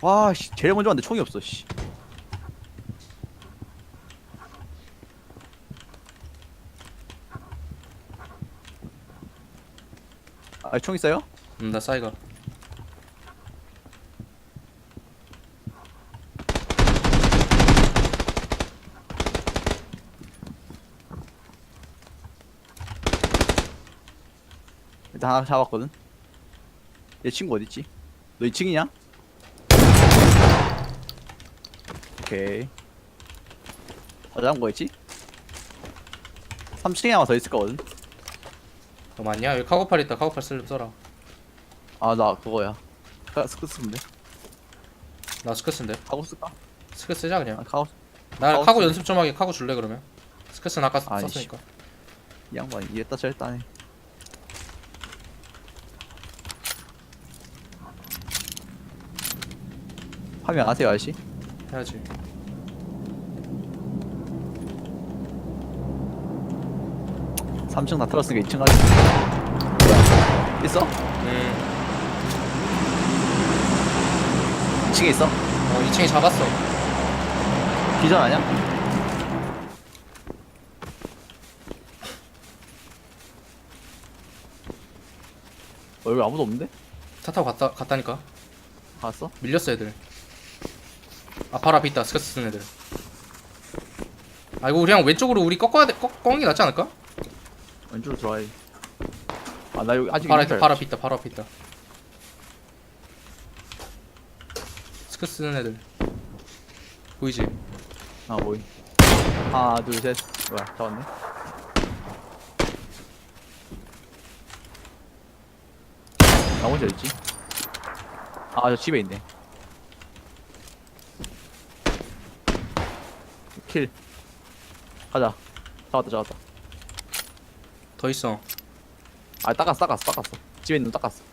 와, 씨, 제일 먼저 왔는데 총이 없어, 씨. 아, 총 있어요? 음, 나 싸이가. 일단 하나 잡았거든. 얘 친구 어딨지? 너 2층이냐? 오케이. 다 잡은 거였지? 3층에 아마 더 있을 거거든. 너 맞냐? 여기 카고팔 있다. 카고팔 쓸 써라. 아, 나 그거야. 카- 스크스인데? 나 스크스인데. 카고 쓸까? 스크 쓰자 아, 그냥. 카고. 나 카고 카고 쓰- 연습 좀 하게 카고 줄래 그러면? 스크스는 아까 아니, 썼으니까. 이 양반 이랬다 저랬다 해. 파밍 안 하세요, 아저씨? 해야지. 삼층다 틀었으니까 2층 가지. 뭐야? 있어? 음. 2층에 있어? 어 2층에 잡았어. 기절 아니야? 어, 여기 아무도 없는데? 차 타고 갔다 갔다니까. 갔어? 밀렸어 애들. 아 바로 앞에 있다. 스크스 쓴 애들. 아 이거 그냥 왼쪽으로 우리 꺾어야 돼. 꺾 꺾는 게 낫지 않을까? 왼쪽으로 들어와야지. 아, 나 여기 아직 바로 앞에 바로 앞에 있다. 바로 앞에 있다. 스크스 쓰는 애들. 보이지? 아, 뭐이. 하나, 둘, 셋. 뭐야, 잡았네. 나 혼자 있지? 아, 저 집에 있네. 킬. 가자. 잡았다, 잡았다. 더 있어. 아, 닦았어, 닦았어, 닦았어. 집에 있는 거 닦았어.